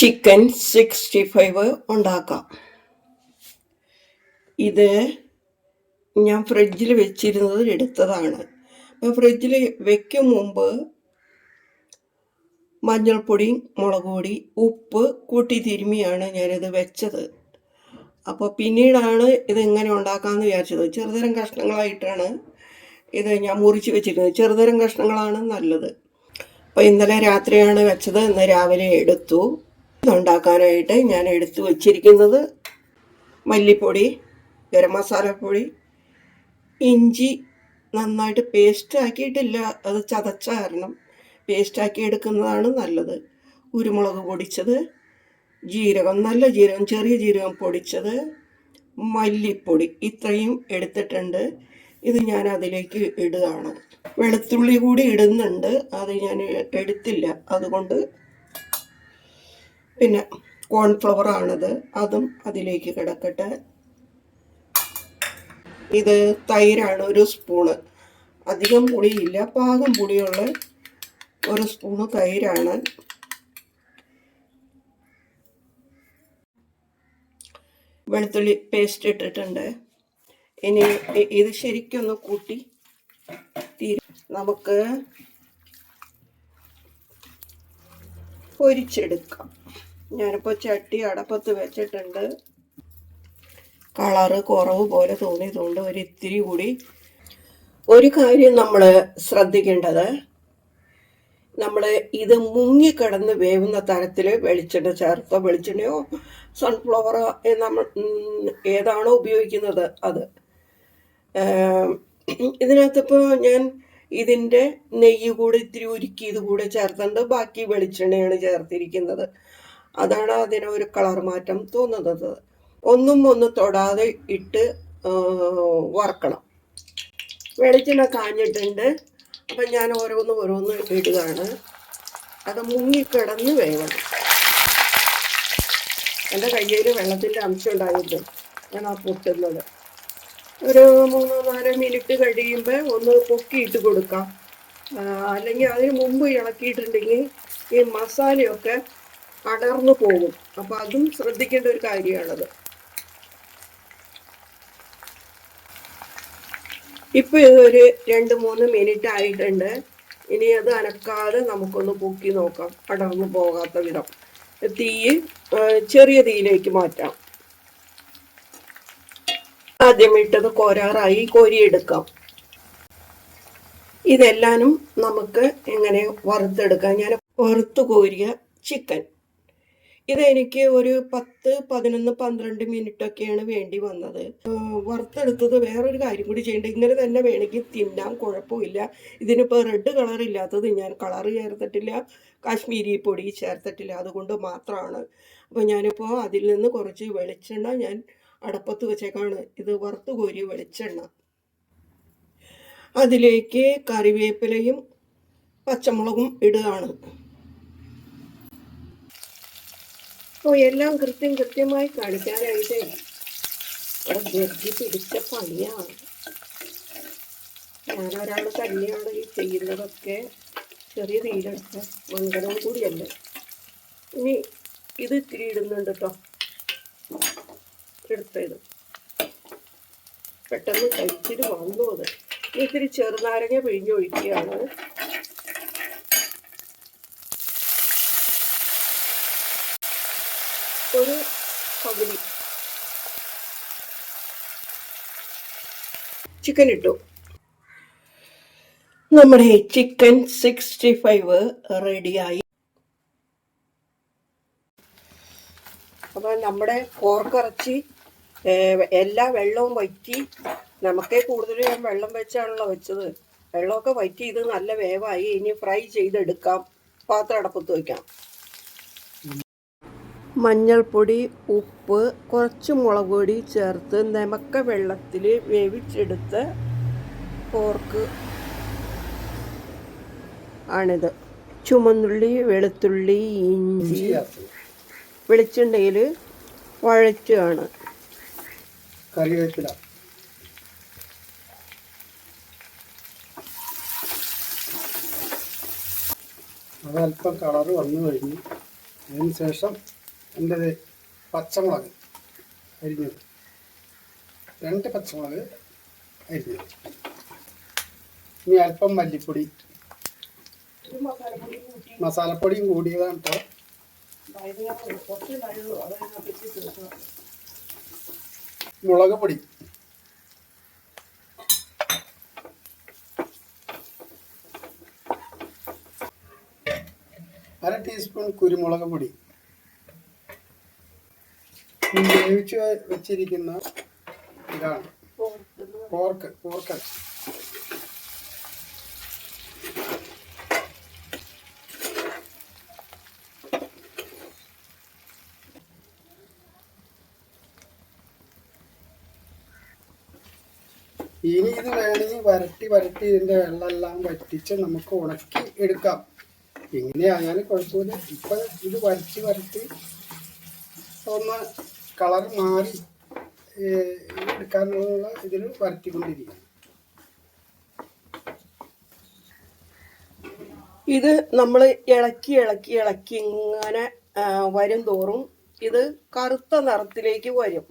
Chicken sixty five ഉണ്ടാക്കാം. ഇത് ഞാൻ ഫ്രിഡ്ജിൽ വെച്ചിരുന്നത് എടുത്തതാണ്. ഫ്രിഡ്ജിൽ വെക്കും മുമ്പ് മഞ്ഞൾപ്പൊടി മുളക് പൊടി ഉപ്പ് കൂട്ടി തിരുമിയാണ് ഞാനിത് വെച്ചത്. അപ്പോൾ പിന്നീടാണ് ഇത് എങ്ങനെ ഉണ്ടാക്കാമെന്ന് വിചാരിച്ചത്. ചെറുതരം കഷ്ണങ്ങളായിട്ടാണ് ഇത് ഞാൻ മുറിച്ച് വെച്ചിരുന്നത്. ചെറുതരം കഷ്ണങ്ങളാണ് നല്ലത്. അപ്പോൾ ഇന്നലെ രാത്രിയാണ് വെച്ചത്. ഇന്ന് രാവിലെ എടുത്തു. ഉണ്ടാക്കാനായിട്ട് ഞാൻ എടുത്തു വച്ചിരിക്കുന്നത് മല്ലിപ്പൊടി ഗരം മസാലപ്പൊടി ഇഞ്ചി നന്നായിട്ട് പേസ്റ്റ് ആക്കിയിട്ടില്ല. അത് ചതച്ച കാരണം പേസ്റ്റ് ആക്കി എടുക്കുന്നതാണ് നല്ലത്. കുരുമുളക് പൊടിച്ചത് ജീരകം നല്ല ജീരകം ചെറിയ ജീരകം പൊടിച്ചത് മല്ലിപ്പൊടി ഇത്രയും എടുത്തിട്ടുണ്ട്. ഇത് ഞാൻ അതിലേക്ക് ഇടുകയാണ്. വെളുത്തുള്ളി കൂടി ഇടുന്നുണ്ട്. അത് ഞാൻ എടുത്തില്ല. അതുകൊണ്ട് പിന്നെ കോൺഫ്ലവർ ആണത്. അതും അതിലേക്ക് കിടക്കട്ടെ. ഇത് തൈരാണ് ഒരു സ്പൂണ് അധികം പുളിയില്ല. പാകം പുളിയുള്ള ഒരു സ്പൂണ് തൈരാണ്. വെളുത്തുള്ളി പേസ്റ്റ് ഇട്ടിട്ടുണ്ട്. ഇനി ഇത് ശരിക്കൊന്ന് കൂട്ടി നമുക്ക് പൊരിച്ചെടുക്കാം. ഞാനിപ്പോൾ ചട്ടി അടപ്പത്ത് വെച്ചിട്ടുണ്ട്. കളറ് കുറവ് പോലെ തോന്നിയതുകൊണ്ട് ഒരു ഇത്തിരി കൂടി ഒരു കാര്യം നമ്മൾ ശ്രദ്ധിക്കേണ്ടത്. നമ്മൾ ഇത് മുങ്ങിക്കിടന്ന് വേവുന്ന തരത്തിൽ വെളിച്ചെണ്ണ ചേർത്തോ വെളിച്ചെണ്ണയോ സൺഫ്ലവറോ നമ്മൾ ഏതാണോ ഉപയോഗിക്കുന്നത് അത്. ഇതിനകത്തിപ്പോൾ ഞാൻ ഇതിന്റെ നെയ്യ് കൂടി ഇത്തിരി ഉരുക്കി ഇത് കൂടെ ചേർത്തുണ്ട് ബാക്കി വെളിച്ചെണ്ണയാണ് ചേർത്തിരിക്കുന്നത്. അതാണ് അതിന് ഒരു കളർ മാറ്റം തോന്നുന്നത്. ഒന്നും ഒന്ന് തൊടാതെ ഇട്ട് വറക്കണം. വെളിച്ചെണ്ണ കാഞ്ഞിട്ടുണ്ട്. അപ്പം ഞാൻ ഓരോന്ന് ഓരോന്ന് ഇടുകയാണ്. അത് മുങ്ങിക്കിടന്ന് വേവണം. എന്റെ കയ്യിൽ വെള്ളത്തിന്റെ അംശം ഉണ്ടായിരുന്നു. ഞാൻ ആ പൊട്ടുന്നത്. ഒരു മൂന്നോ നാലോ മിനിറ്റ് കഴിയുമ്പോൾ ഒന്ന് പൊക്കിയിട്ട് കൊടുക്കാം. അല്ലെങ്കിൽ അതിന് മുമ്പ് ഇളക്കിയിട്ടുണ്ടെങ്കിൽ ഈ മസാലയൊക്കെ അടർന്നു പോകും. അപ്പോൾ അതും ശ്രദ്ധിക്കേണ്ട ഒരു കാര്യമാണത്. ഇപ്പൊ ഇതൊരു രണ്ട് മൂന്ന് മിനിറ്റ് ആയിട്ടുണ്ട്. ഇനി അത് അനക്കാതെ നമുക്കൊന്ന് പൊക്കി നോക്കാം. അടർന്നു പോകാത്ത വിധം. തീ ചെറിയ തീയിലേക്ക് മാറ്റാം. ആദ്യം ഇട്ടത് കോരാറായി കോരിയെടുക്കാം. ഇതെല്ലാനും നമുക്ക് എങ്ങനെ വറുത്തെടുക്കാം? ഞാൻ വറുത്തു കോരിയ ചിക്കൻ. ഇതെനിക്ക് ഒരു പത്ത് പതിനൊന്ന് പന്ത്രണ്ട് മിനിറ്റ് ഒക്കെയാണ് വേണ്ടി വന്നത്. വറുത്തെടുത്തത് വേറൊരു കാര്യം കൂടി ചെയ്യേണ്ടത് ഇങ്ങനെ തന്നെ വേണമെങ്കിൽ തിന്നാം കുഴപ്പമില്ല. ഇതിനിപ്പോൾ റെഡ് കളർ ഇല്ലാത്തത് ഞാൻ കളർ ചേർത്തിട്ടില്ല കാശ്മീരി പൊടി ചേർത്തിട്ടില്ല. അതുകൊണ്ട് മാത്രമാണ് അപ്പോൾ ഞാനിപ്പോൾ അതിൽ നിന്ന് കുറച്ച് വെളിച്ചെണ്ണ ഞാൻ അടപ്പത്ത് വെച്ചേക്കാണ്. ഇത് വറുത്ത് കോരിയ വെളിച്ചെണ്ണ. അതിലേക്ക് കറിവേപ്പിലയും പച്ചമുളകും ഇടുകയാണ്. ഓ എല്ലാം കൃത്യം കൃത്യമായി കാണിക്കാനായിട്ട്. ഇവിടെ ജഡ്ജി പിടിച്ച പണിയാണ്. ഞാനൊരാൾ തന്നെയാണ് ഈ ചെയ്യുന്നതൊക്കെ ചെറിയ തീരെടുത്ത മംഗളം കൂടിയല്ലേ. ഇനി ഇത് ഇത്തിരി ഇടുന്നുണ്ട് കേട്ടോ എടുത്തത് പെട്ടെന്ന് കഴിച്ചിട്ട് വന്നു അത്. ഇത്തിരി ചെറുനാരങ്ങ പിഴിഞ്ഞൊഴിക്കുകയാണ് ഒരു പകുതി ചിക്കൻ ഇട്ടു. നമ്മുടെ ചിക്കൻ സിക്സ്റ്റി ഫൈവ് റെഡിയായി. അപ്പോൾ നമ്മുടെ പോർക്കിറച്ചി ഏഹ്, എല്ലാ വെള്ളവും വറ്റി നമുക്കേ കൂടുതൽ ഞാൻ വെള്ളം വെച്ചാണല്ലോ വെച്ചത്. വെള്ളമൊക്കെ വറ്റി ഇത് നല്ല വേവായി ഇനി ഫ്രൈ ചെയ്തെടുക്കാം. പാത്രം അടപ്പത്ത് വയ്ക്കാം മഞ്ഞൾപ്പൊടി ഉപ്പ് കുറച്ച് മുളക് പൊടി ചേർത്ത് നമക്ക വെള്ളത്തിൽ വേവിച്ചെടുത്ത് പോർക്ക് ആണിത്. ചുമന്നുള്ളി വെളുത്തുള്ളി ഇഞ്ചി വെളിച്ചെണ്ണയിൽ വഴറ്റുകയാണ്. കറിവേപ്പില. അതല്പം കളറ് വന്നു കഴിഞ്ഞു. അതിന് ശേഷം എന്റെ പച്ചമുളക് അരിഞ്ഞത്. രണ്ട് പച്ചമുളക് അരിഞ്ഞത്. ഇനി അല്പം മല്ലിപ്പൊടി. മസാലപ്പൊടിയും കൂടിയതാണ് കേട്ടോ മുളക് പൊടി. അര ടീസ്പൂൺ കുരുമുളക് പൊടി ഈ വേവിച്ച് വെച്ചിരിക്കുന്ന ഇതാണ്. പോർക്ക് പോർക്ക് ഇനി ഇത് വേണമെങ്കിൽ വരട്ടി വരട്ടി ഇതിന്റെ വെള്ളമെല്ലാം വറ്റിച്ച് നമുക്ക് ഉണക്കി എടുക്കാം. എങ്ങനെയായാലും കുഴപ്പമില്ല. ഇപ്പം ഇത് വരട്ടി വരട്ടി ഒന്ന് കളർ മാറി എടുക്കാനുള്ള ഇതിൽ വരട്ടിക്കൊണ്ടിരിക്കും ഇത് നമ്മൾ ഇളക്കി ഇളക്കി ഇളക്കി ഇങ്ങനെ വരും തോറും ഇത് കറുത്ത നിറത്തിലേക്ക് വരും.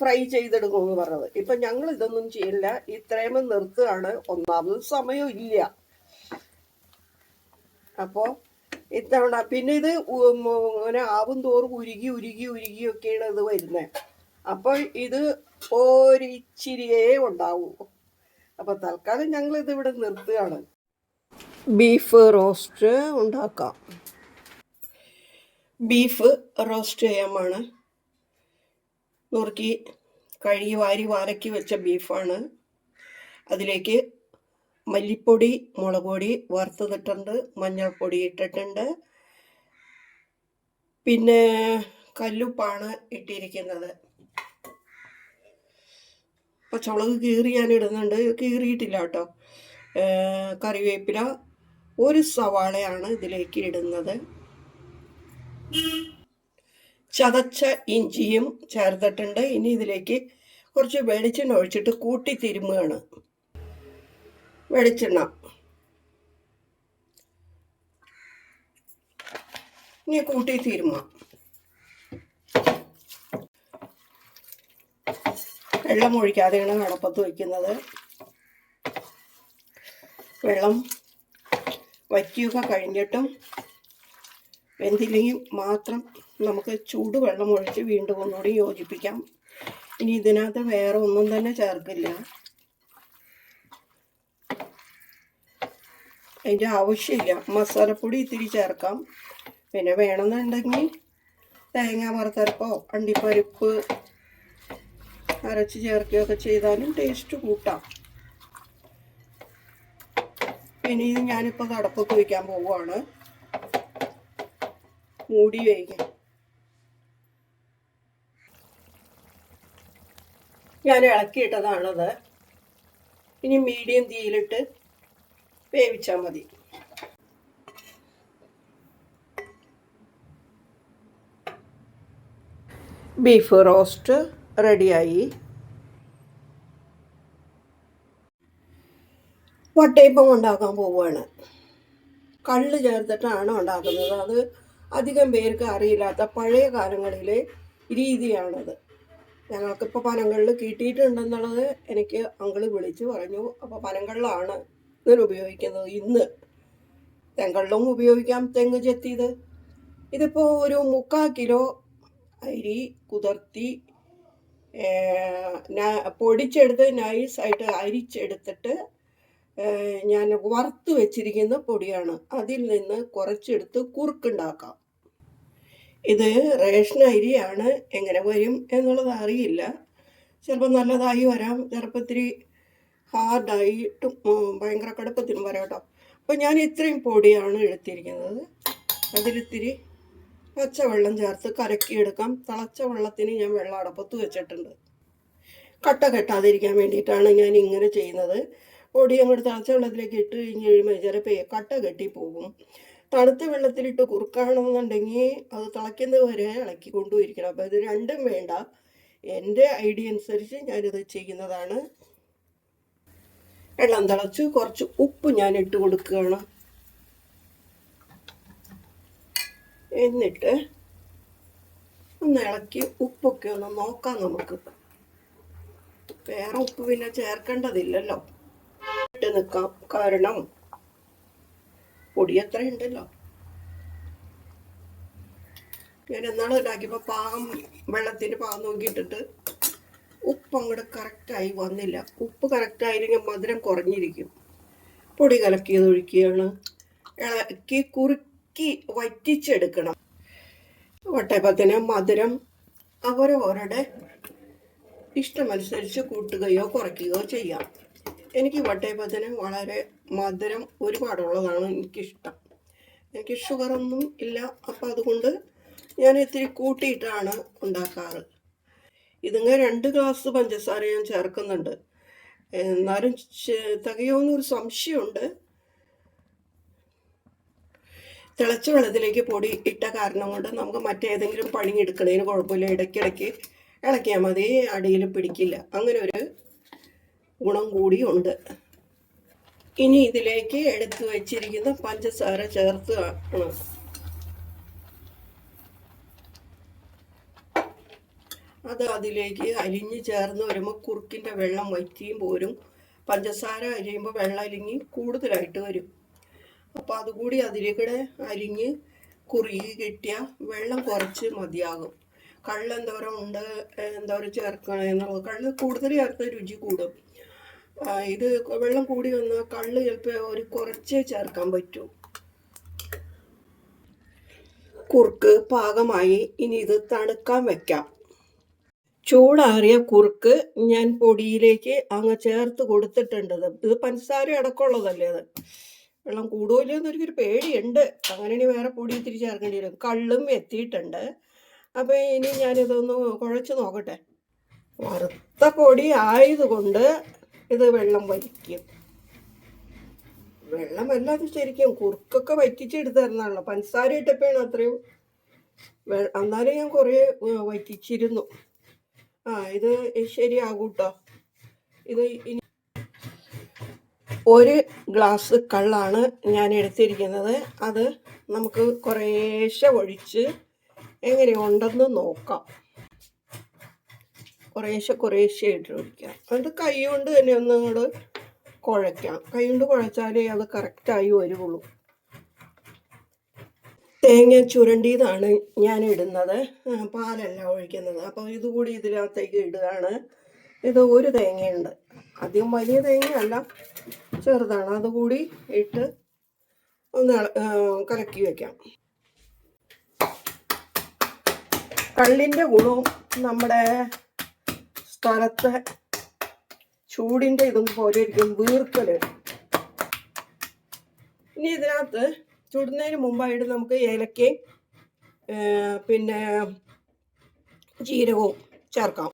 ഫ്രൈ ചെയ്തെടുക്കും എന്ന് പറഞ്ഞത്. ഇപ്പം ഞങ്ങൾ ഇതൊന്നും ചെയ്യില്ല. ഇത്രയും നിർത്തുകയാണ്. ഒന്നാമത് സമയം ഇല്ല അപ്പോ ഇത്തവണ പിന്നെ ഇത് അങ്ങനെ ആവും തോറും ഉരുകി ഉരുകി ഉരുകിയൊക്കെയാണ് ഇത് വരുന്നത് അപ്പോൾ ഇത് ഒരിച്ചിരിയേ ഉണ്ടാവൂ. അപ്പൊ തൽക്കാലം ഞങ്ങൾ ഇത് ഇവിടെ നിർത്തുകയാണ്. ബീഫ് റോസ്റ്റ് ഉണ്ടാക്കാം. ബീഫ് റോസ്റ്റ് ചെയ്യാമാണ്. നുറുക്കി കഴുകി വാരി വാരക്കി വെച്ച ബീഫാണ്. അതിലേക്ക് മല്ലിപ്പൊടി മുളക് പൊടി വറുത്തതിട്ടുണ്ട് മഞ്ഞൾപ്പൊടി ഇട്ടിട്ടുണ്ട്. പിന്നെ കല്ലുപ്പാണ് ഇട്ടിരിക്കുന്നത്. പച്ചമുളക് കീറി ഞാൻ ഇടുന്നുണ്ട്. കീറിയിട്ടില്ല കേട്ടോ. കറിവേപ്പില ഒരു സവാളയാണ് ഇതിലേക്ക് ഇടുന്നത്. ചതച്ച ഇഞ്ചിയും ചേർത്തിട്ടുണ്ട്. ഇനി ഇതിലേക്ക് കുറച്ച് വെളിച്ചെണ്ണ ഒഴിച്ചിട്ട് കൂട്ടി തിരുമുകയാണ് വെളിച്ചെണ്ണ. ഇനി കൂട്ടി തീരുമ. വെള്ളം ഒഴിക്കാതെയാണ് അടപ്പത്ത് വയ്ക്കുന്നത് വെള്ളം വറ്റിയൊക്കെ കഴിഞ്ഞിട്ടും വെന്തില്ലെങ്കിൽ മാത്രം നമുക്ക് ചൂടുവെള്ളം ഒഴിച്ച് വീണ്ടും ഒന്നുകൂടി യോജിപ്പിക്കാം. ഇനി ഇതിനകത്ത് വേറെ ഒന്നും തന്നെ ചേർക്കില്ല. അതിന്റെ ആവശ്യമില്ല. മസാലപ്പൊടി ഇത്തിരി ചേർക്കാം. പിന്നെ വേണമെന്നുണ്ടെങ്കിൽ തേങ്ങ വറുത്തരപ്പോ അണ്ടിപ്പരിപ്പ് അരച്ച് ചേർക്കുകയൊക്കെ ചെയ്താലും ടേസ്റ്റ് കൂട്ടാം. ഇനി ഇത് ഞാനിപ്പോൾ കടപ്പൊക്കെ വയ്ക്കാൻ പോവുകയാണ് മൂടി വയ്ക്കാം. ഞാൻ ഇളക്കിയിട്ടതാണത്. ഇനി മീഡിയം തീയിലിട്ട് വേവിച്ചാൽ മതി. ബീഫ് റോസ്റ്റ് റെഡിയായി വട്ടയപ്പം ഉണ്ടാക്കാൻ പോവുകയാണ്. കള്ള് ചേർത്തിട്ടാണ് ഉണ്ടാക്കുന്നത്. അത് അധികം പേർക്ക് അറിയില്ലാത്ത പഴയ കാലങ്ങളിലെ രീതിയാണത്. ഞങ്ങൾക്കിപ്പോൾ പനങ്ങളിൽ കിട്ടിയിട്ടുണ്ടെന്നുള്ളത് എനിക്ക് അങ്കിൾ വിളിച്ച് പറഞ്ഞു. അപ്പോൾ പനങ്കള്ളാണ് ഉപയോഗിക്കുന്നത് ഇന്ന് തെങ്കള്ളും ഉപയോഗിക്കാം തെങ്ങ് ചെത്തിയത്. ഇതിപ്പോൾ ഒരു മുക്കാൽ കിലോ അരി കുതിർത്തി പൊടിച്ചെടുത്ത് നൈസ് പൊടിച്ചെടുത്ത് നൈസായിട്ട് അരിച്ചെടുത്തിട്ട് ഞാൻ വറുത്ത് വെച്ചിരിക്കുന്ന പൊടിയാണ്. അതിൽ നിന്ന് കുറച്ചെടുത്ത് കുറുക്കുണ്ടാക്കാം. ഇത് റേഷൻ അരിയാണ്. എങ്ങനെ വരും എന്നുള്ളത് അറിയില്ല. ചിലപ്പോൾ നല്ലതായി വരാം. ചിലപ്പോൾ ഇത്തിരി ഹാർഡായിട്ടും ഭയങ്കര കടുപ്പത്തിനും വരാം കേട്ടോ. അപ്പോൾ ഞാൻ ഇത്രയും പൊടിയാണ് എടുത്തിരിക്കുന്നത്. അതിലിത്തിരി പച്ചവെള്ളം ചേർത്ത് കരക്കിയെടുക്കാം തിളച്ച വെള്ളത്തിന് ഞാൻ വെള്ളം അടപ്പത്ത് വെച്ചിട്ടുണ്ട്. കട്ട കെട്ടാതിരിക്കാൻ വേണ്ടിയിട്ടാണ് ഞാൻ ഇങ്ങനെ ചെയ്യുന്നത്. പൊടി അങ്ങോട്ട് തിളച്ച വെള്ളത്തിലേക്ക് ഇട്ട് കഴിഞ്ഞ് കഴിയുമ്പോൾ ചിലപ്പോൾ കട്ട കെട്ടി പോകും തണുത്ത വെള്ളത്തിലിട്ട് കുറുക്കാണെന്നുണ്ടെങ്കിൽ അത് തിളയ്ക്കുന്നത് വരെ ഇളക്കി കൊണ്ടുപോയിരിക്കണം. അപ്പോൾ ഇത് രണ്ടും വേണ്ട. എന്റെ ഐഡിയ അനുസരിച്ച് ഞാനിത് ചെയ്യുന്നതാണ്. വെള്ളം തിളച്ച് കുറച്ച് ഉപ്പ് ഞാൻ ഇട്ട് കൊടുക്കുകയാണ്. എന്നിട്ട് ഒന്ന് ഇളക്കി ഉപ്പൊക്കെ ഒന്ന് നോക്കാം നമുക്ക്. വേറെ ഉപ്പ് പിന്നെ ചേർക്കേണ്ടതില്ലല്ലോ. ഇട്ട് നിൽക്കാം. കാരണം പൊടി എത്ര ഉണ്ടല്ലോ. ഞാൻ എന്നാളും ഉണ്ടാക്കിയപ്പോൾ പാകം വെള്ളത്തിന് പാകം നോക്കിയിട്ടിട്ട് ഉപ്പ് അങ്ങോട്ട് കറക്റ്റായി വന്നില്ല. ഉപ്പ് കറക്റ്റായില്ലെങ്കിൽ മധുരം കുറഞ്ഞിരിക്കും. പൊടി കലക്കിയത് ഒഴിക്കുകയാണ്. ഇളക്കി കുറുക്കി വറ്റിച്ചെടുക്കണം. വട്ടയപ്പത്തിന് മധുരം അവരവരുടെ ഇഷ്ടമനുസരിച്ച് കൂട്ടുകയോ കുറയ്ക്കുകയോ ചെയ്യാം. എനിക്ക് വട്ടയപ്പത്തിന് വളരെ മധുരം ഒരുപാടുള്ളതാണ് എനിക്കിഷ്ടം. എനിക്ക് ഷുഗറൊന്നും ഇല്ല. അപ്പം അതുകൊണ്ട് ഞാൻ ഇത്തിരി കൂട്ടിയിട്ടാണ് ഉണ്ടാക്കാറ്. ഇതിങ്ങനെ രണ്ട് ഗ്ലാസ് പഞ്ചസാര ഞാൻ ചേർക്കുന്നുണ്ട്. എന്നാലും തികയോന്നൊരു സംശയമുണ്ട്. തിളച്ച വെള്ളത്തിലേക്ക് പൊടി ഇട്ട കാരണം കൊണ്ട് നമുക്ക് മറ്റേതെങ്കിലും പണി എടുക്കുന്നതിന് കുഴപ്പമില്ല. ഇടയ്ക്കിടയ്ക്ക് ഇളക്കിയാൽ മതി. അടിയിൽ പിടിക്കില്ല. അങ്ങനെ ഒരു ഗുണം കൂടിയുണ്ട്. ഇനി ഇതിലേക്ക് എടുത്തു വച്ചിരിക്കുന്ന പഞ്ചസാര ചേർത്ത് ആണ് അത് അതിലേക്ക് അലിഞ്ഞ് ചേർന്ന് വരുമ്പോൾ കുറുക്കിന്റെ വെള്ളം വറ്റിയും പോരും. പഞ്ചസാര അരിയുമ്പോൾ വെള്ളം അരിഞ്ഞ് കൂടുതലായിട്ട് വരും. അപ്പോൾ അതുകൂടി അതിലേക്കൂടെ അരിഞ്ഞ് കുറുകി കിട്ടിയാൽ വെള്ളം കുറച്ച് മതിയാകും. കള്ള് എന്തോരം ഉണ്ട് എന്തോരം ചേർക്കണം എന്നുള്ളത്. കള്ള് കൂടുതൽ ചേർത്ത് രുചി കൂടും. ഇത് വെള്ളം കൂടി വന്നാൽ കള്ള് ചിലപ്പോൾ ഒരു കുറച്ചേ ചേർക്കാൻ പറ്റൂ. കുറുക്ക് പാകമായി. ഇനി ഇത് തണുക്കാൻ വെക്കാം. ചൂടാറിയ കുറുക്ക് ഞാൻ പൊടിയിലേക്ക് അങ്ങ് ചേർത്ത് കൊടുത്തിട്ടുണ്ട്. ഇത്. പഞ്ചസാര അടക്കമുള്ളതല്ലേ അത്? വെള്ളം കൂടുമല്ലോ എന്നൊരു പേടിയുണ്ട്. അങ്ങനെ ഇനി വേറെ പൊടി ഇത്തിരി ചേർക്കേണ്ടി വരും. കള്ളും എത്തിയിട്ടുണ്ട്. അപ്പോൾ ഇനി ഞാനിതൊന്ന് കുഴച്ച് നോക്കട്ടെ. വറുത്ത പൊടി ആയതുകൊണ്ട് ഇത് വെള്ളം വലിക്കും. വെള്ളം വല്ലാതെ ശരിക്കും കുറുക്കൊക്കെ വറ്റിച്ചെടുത്തായിരുന്നാണല്ലോ പഞ്ചസാര ഇട്ടപ്പോഴാണ് അത്രയും അന്നാലും ഞാൻ കുറേ വറ്റിച്ചിരുന്നു. ആ ഇത് ശരിയാകും കേട്ടോ ഇത് ഇനി ഒരു ഗ്ലാസ് കള്ളാണ് ഞാൻ എടുത്തിരിക്കുന്നത്. അത് നമുക്ക് കുറേശ്ശെ ഒഴിച്ച് എങ്ങനെയുണ്ടെന്ന് നോക്കാം. കുറേശ്ശെ കുറേശ്ശെ ഇട്ട് ഒഴിക്കാം. അത് കൈ കൊണ്ട് തന്നെ ഒന്ന് കൂടെ കുഴയ്ക്കാം. കൈ കൊണ്ട് കുഴച്ചാലേ അത് കറക്റ്റായി വരുള്ളൂ തേങ്ങ ചുരണ്ടിയതാണ് ഞാൻ ഇടുന്നത് പാലല്ല ഒഴിക്കുന്നത്. അപ്പോൾ ഇതുകൂടി ഇതിനകത്തേക്ക് ഇടുകയാണ്. ഇത് ഒരു തേങ്ങയുണ്ട്. അധികം വലിയ തേങ്ങയല്ല ചെറുതാണ്. അതുകൂടി ഇട്ട് ഒന്ന് കലക്കി വയ്ക്കാം കള്ളിന്റെ ഗുണവും നമ്മുടെ സ്ഥലത്തെ ചൂടിന്റെ ഇതും പോലെ ഇരിക്കും വീർക്കൽ. ഇനി ഇതിനകത്ത് ചുടുന്നതിന് മുമ്പായിട്ട് നമുക്ക് ഏലക്കയും പിന്നെ ജീരകവും ചേർക്കാം.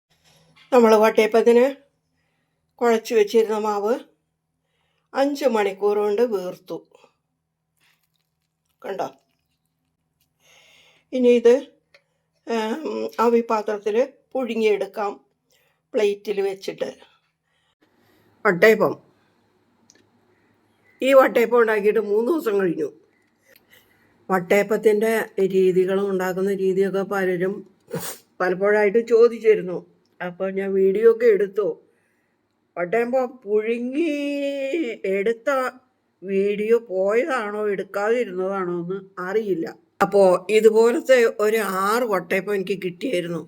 നമ്മൾ വട്ടയപ്പത്തിന് കുഴച്ച് വെച്ചിരുന്ന മാവ് അഞ്ച് മണിക്കൂർ കൊണ്ട് വീർത്തു. കണ്ടോ? ഇനി ഇത് ആവി പാത്രത്തിൽ പുഴുങ്ങിയെടുക്കാം പ്ലേറ്റിൽ വെച്ചിട്ട്. വട്ടയപ്പം. ഈ വട്ടയപ്പം ഉണ്ടാക്കിയിട്ട് മൂന്ന് ദിവസം കഴിഞ്ഞു. വട്ടയപ്പത്തിന്റെ രീതികളും ഉണ്ടാക്കുന്ന രീതിയൊക്കെ പലരും പലപ്പോഴായിട്ട് ചോദിച്ചിരുന്നു. അപ്പോൾ ഞാൻ വീഡിയോ ഒക്കെ എടുത്തു. വട്ടയപ്പം പുഴുങ്ങി എടുത്ത വീഡിയോ പോയതാണോ എടുക്കാതിരുന്നതാണോ എന്ന് അറിയില്ല. അപ്പോൾ ഇതുപോലത്തെ ഒരു ആറ് വട്ടയപ്പം എനിക്ക് കിട്ടിയായിരുന്നു.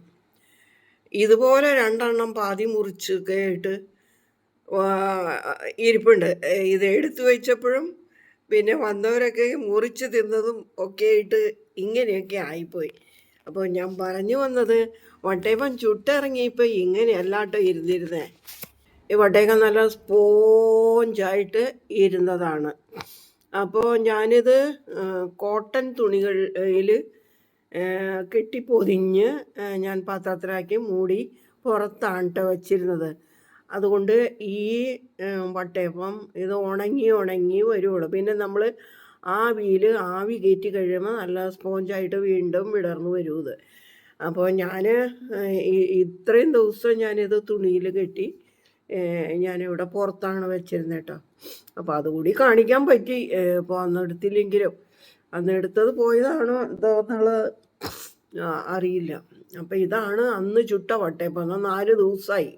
ഇതുപോലെ രണ്ടെണ്ണം പാതി മുറിച്ചൊക്കെ ആയിട്ട് ഇരിപ്പുണ്ട്. ഇത് എടുത്തു വെച്ചപ്പോഴും പിന്നെ വന്നവരൊക്കെ മുറിച്ച് തിന്നതും ഒക്കെ ആയിട്ട് ഇങ്ങനെയൊക്കെ ആയിപ്പോയി. അപ്പോൾ ഞാൻ പറഞ്ഞു വന്നത് വട്ടയപ്പം ചുട്ടിറങ്ങിയപ്പോൾ ഇങ്ങനെയല്ലാട്ടോ ഇരുന്നിരുന്നേ. ഈ വട്ടയപ്പം നല്ല സ്പോഞ്ചായിട്ട് ഇരുന്നതാണ്. അപ്പോൾ ഞാനിത് കോട്ടൺ തുണികളിൽ കെട്ടിപ്പൊതിഞ്ഞ് ഞാൻ പാത്രത്തിലാക്കി മൂടി പുറത്താണ് കേട്ടോ വച്ചിരുന്നത്. അതുകൊണ്ട് ഈ വട്ടയപ്പം ഇത് ഉണങ്ങി ഉണങ്ങി വരുള്ളൂ പിന്നെ നമ്മൾ ആവിയിൽ ആവി കയറ്റി കഴിയുമ്പോൾ നല്ല സ്പോഞ്ചായിട്ട് വീണ്ടും വിടർന്നു വരും അപ്പോൾ ഞാൻ ഇത്രയും ദിവസം ഞാനിത് തുണിയിൽ കെട്ടി ഞാനിവിടെ പുറത്താണ് വെച്ചിരുന്നത് കേട്ടോ അപ്പോൾ അതുകൂടി കാണിക്കാൻ പറ്റി. ഇപ്പോൾ അന്നെടുത്തില്ലെങ്കിലും അന്നെടുത്തത് പോയതാണോ എന്തോ എന്നുള്ളത് അറിയില്ല. അപ്പോൾ ഇതാണ് അന്ന് ചുട്ട വട്ടയപ്പം. നാല് ദിവസമായി